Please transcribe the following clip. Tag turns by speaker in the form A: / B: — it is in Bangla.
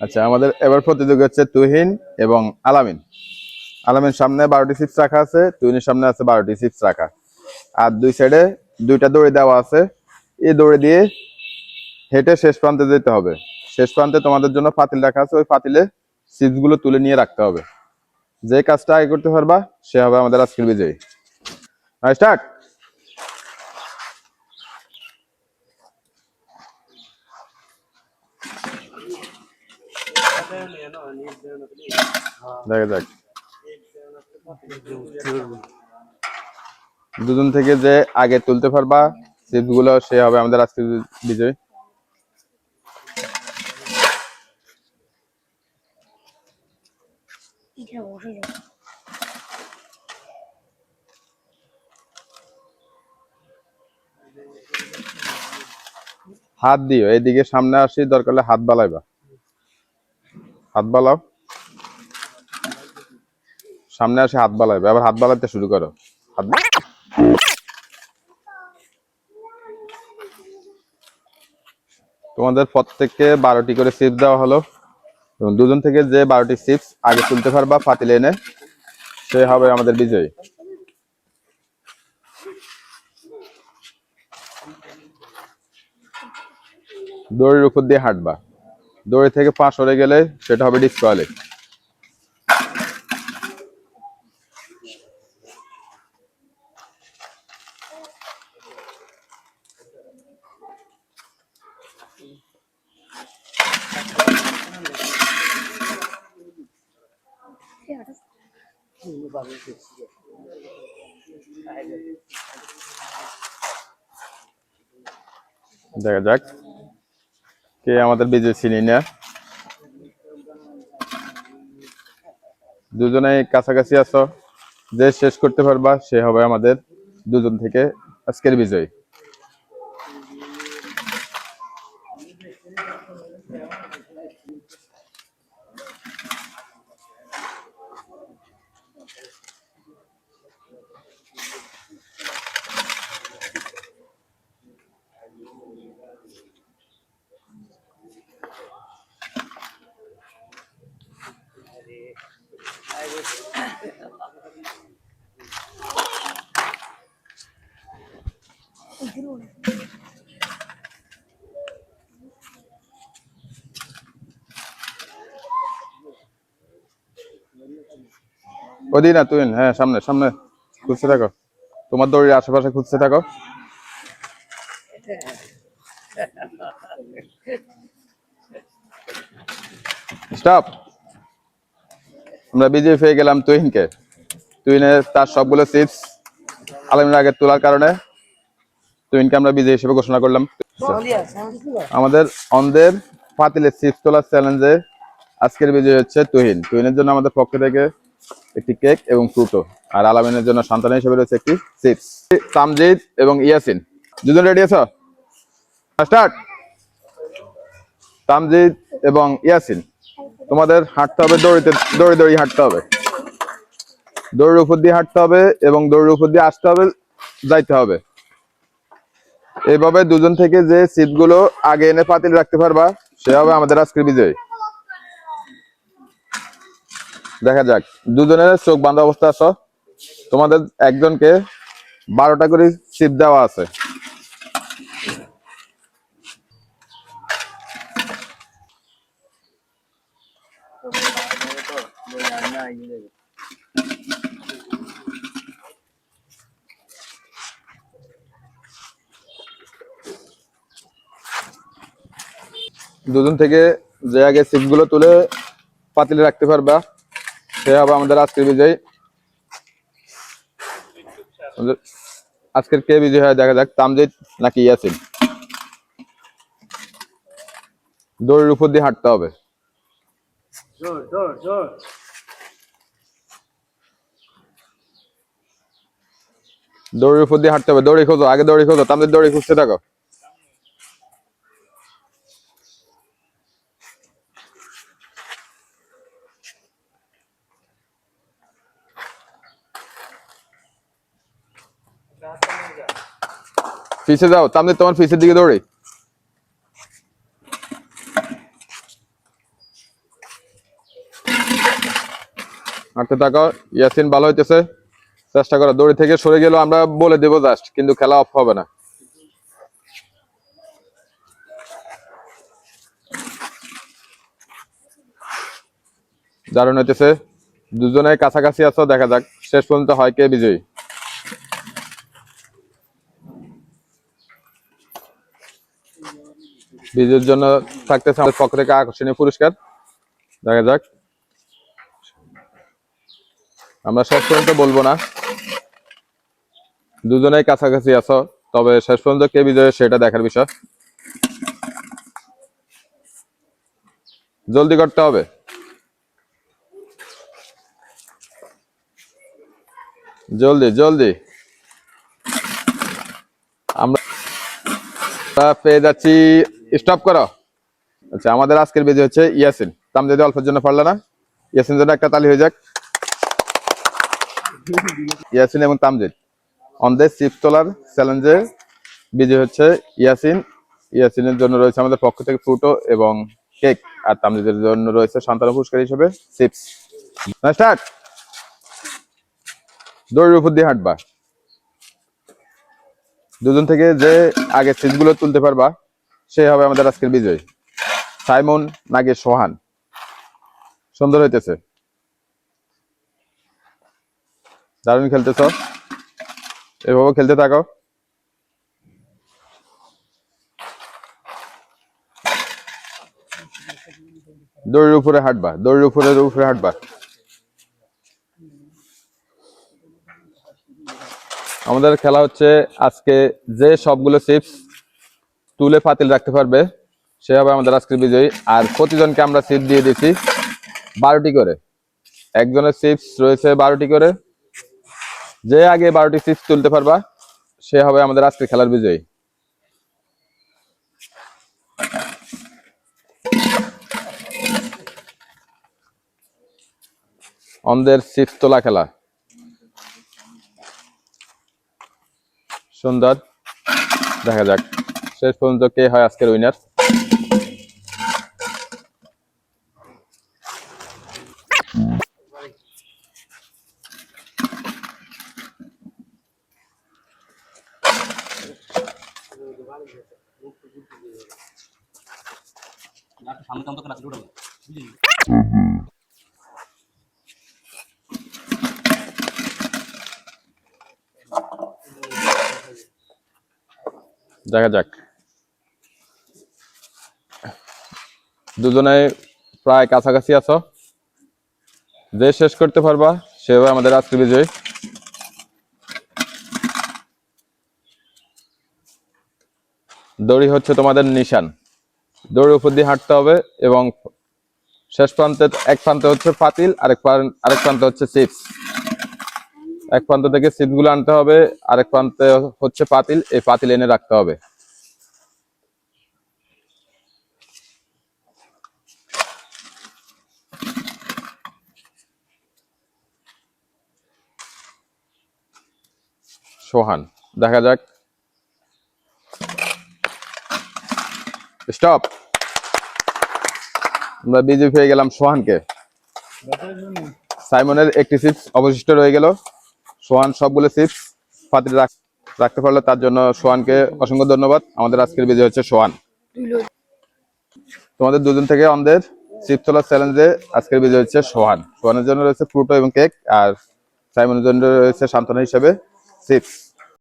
A: আচ্ছা আমাদের এবার প্রতিযোগী হচ্ছে তুহিন এবং আলামিন। আলামিন সামনে বারোটি সিপস রাখা আছে, তুহিনের সামনে আছে বারোটি সিপস রাখা। আর দুই সাইডে দুইটা দড়ি দেওয়া আছে। এই দড়ি দিয়ে হেঁটে শেষ প্রান্তে যেতে হবে। শেষ প্রান্তে তোমাদের জন্য পাতিল রাখা আছে, ওই পাতিলে চিপসগুলো তুলে নিয়ে রাখতে হবে। যে কাজটা আগে করতে পারবা, সে হবে আমাদের আজকের বিজয়ী। স্টার্ট দেখা যাক। দুজন থেকে যে আগে তুলতে পারবা চিপসগুলো সে হবে আমাদের আজকে বিজয়ী। হাত দিও এইদিকে সামনে আসি দরকার হলে হাত বালাইবা হাত বালাও সামনে আসে হাত বালাইবে আবার হাত বালাইতে শুরু করো। হাত তোমাদের প্রত্যেককে বারোটি করে চিপস দেওয়া হলো। এবং দুজন থেকে যে বারোটি চিপস আগে তুলতে পারবা পাতিলে এনে সে হবে আমাদের বিজয়ী। দড়ির উপর দিয়ে হাঁটবা। দড়ি থেকে পা সরে গেলে সেটা হবে ডিসকালে দেখা যাক। কে আমাদের বিজয় চিনি না দুজনে কাছাকাছি আছো। যে শেষ করতে পারবা, সে হবে আমাদের দুজন থেকে আজকের বিজয়। ওদি না তুই হ্যাঁ সামনে সামনে খুঁজতে থাকো। তোমার দড়ির আশেপাশে খুঁজতে থাকো। স্টপ আমরা বিজয় পেয়ে গেলাম তুহিনকে। তুহিনের তার সবগুলো সিটস আলমের আগে তোলার কারণে তুহিনকে আমরা বিজয় হিসেবে ঘোষণা করলাম। আমাদের অন্ধের পাতিলের চিপস তোলার চ্যালেঞ্জে আজকের বিজয় হচ্ছে তুহিন। তুহিনের জন্য আমাদের পক্ষ থেকে একটি কেক এবং ফ্রুটো আর আলামিনের জন্য সন্তান হিসেবে রয়েছে একটি চিপস তামজিদ এবং ইয়াসিন, দুজন রেডি আছো? স্টার্ট তামজিদ এবং ইয়াসিন। তোমাদের হাঁটতে হবে, দড়িতে, দড়ি দড়ি হাঁটতে হবে। দড়ির উপর দিয়ে হাঁটতে হবে এবং দড়ির উপর দিয়ে আসতে হবে, যাইতে হবে। এইভাবে দুজন থেকে যে সিটগুলো আগে এনে পাতিল রাখতে পারবা, সে হবে আমাদের আজকের বিজয়। দেখা যাক, দুজনের চোখ বাঁধা অবস্থা আছো। তোমাদের একজনকে বারোটা করে সিট দেওয়া আছে। দুজন থেকে যে আগে সিটগুলো তুলে পাতিলে রাখতে পারবা, সে হবে আমাদের আজকের বিজয়। আজকের কে বিজয় হয় দেখা যাক, তামজিদ নাকি ইয়াসিন? দড়ির উপর দিয়ে হাঁটতে হবে। দড়ির উপর দিয়ে হাঁটতে হবে। দড়ি খোঁজো আগে দড়ি খোঁজো তামজিদ দড়ি খুঁজতে থাকো। পিছে যাও তামজিদ তোমার পিছের দিকে দৌড়ি। হাঁটতে থাকো ইয়াসিন ভালো হইতেছে। চেষ্টা করো, দড়ি থেকে সরে গেলেও আমরা বলে দেবো জাস্ট কিন্তু খেলা অফ হবে না। দারুণ হইতেছে। দুজনে কাছাকাছি আছো, দেখা যাক, শেষ পর্যন্ত হয় কে বিজয়ী। বিজয়ের জন্য থাকতেছে আমাদের পক্ষ থেকে আকর্ষণীয় পুরস্কার। দেখা যাক। আমরা শেষ পর্যন্ত বলব না। দুজনেই কাছাকাছি আছো, তবে শেষ পর্যন্ত কে বিজয় সেটা দেখার বিষয়। জলদি করতে হবে। জলদি জলদি। আমরা পেয়ে যাচ্ছি স্টপ করো। আচ্ছা আমাদের আজকের বিজয় হচ্ছে ইয়াসিন। তামজাদি অল্পের জন্য পারলে না। ইয়াসিন জন্য একটা তালি হয়ে যাক। ইয়াসিন এবং তামজিদ। দ্য সিপ তোলার চ্যালেঞ্জে বিজয় হচ্ছে ইয়াসিন। ইয়াসিনের জন্য রয়েছে আমাদের পক্ষ থেকে ফুটো এবং কেক আর তামজিদের জন্য রয়েছে সন্তান পুরস্কার হিসেবে চিপস স্টার্ট দড়ির উপর দিয়ে হাঁটবা। দুজন থেকে যে আগে সিটগুলো তুলতে পারবা সে হবে আমাদের আজকের বিজয়। সাইমন নাগে সোহান। সুন্দর হইতেছে। দারুণ খেলতেছ। এভাবে খেলতে থাকো। দড়ির উপরে হাঁটবা, দড়ির উপরে উপরে হাঁটবা। আমাদের খেলা হচ্ছে আজকে যে সবগুলো চিপস তুলে ফাতিল রাখতে পারবে, সে হবে আমাদের আজকের বিজয়ী। আর প্রতিজনকে আমরা চিপ দিয়ে দিচ্ছি বারোটি করে। একজনের চিপস রয়েছে বারোটি করে। যে আগে বারোটি চিপস তুলতে পারবা, সে হবে আমাদের আজকের খেলার বিজয়ী। অন্ধের চিপস তোলা খেলা। সুন্দর, দেখা যাক। শেষ পর্যন্ত কে হয় আজকের উইনার
B: সামনে উঠাবো বুঝলি?
A: দেখা যাক। দুজনে প্রায় কাছাকাছি আছো। যে শেষ করতে পারবা, সে হবে আমাদের আজকের বিজয়। দড়ি হচ্ছে তোমাদের নিশান। দড়ির উপর দিয়ে হাঁটতে হবে এবং শেষ প্রান্তে, এক প্রান্তে হচ্ছে পাতিল আরেক আরেক প্রান্তে হচ্ছে চিপস। এক প্রান্ত থেকে চিপসগুলো আনতে হবে, আরেক প্রান্তে হচ্ছে পাতিল, এই পাতিল এনে রাখতে হবে। সোহান, দেখা যাক। স্টপ! আমরা বিজেপি হয়ে গেলাম সোহানকে। সাইমনের একটি চিপস অবশিষ্ট রয়ে গেল। সোহান সবগুলো চিপস রাখ- রাখতে পারল, তার জন্য সোহানকে অসংখ্য ধন্যবাদ। আমাদের আজকের বিজয় হচ্ছে সোহান। তোমাদের দুজন থেকে আমাদের চিপস তোলার চ্যালেঞ্জে আজকের বিজয় হচ্ছে সোহান। সোহানের জন্য রয়েছে ফ্রুটো এবং কেক আর সাইমনের জন্য রয়েছে সান্ত্বনা হিসেবে চিপস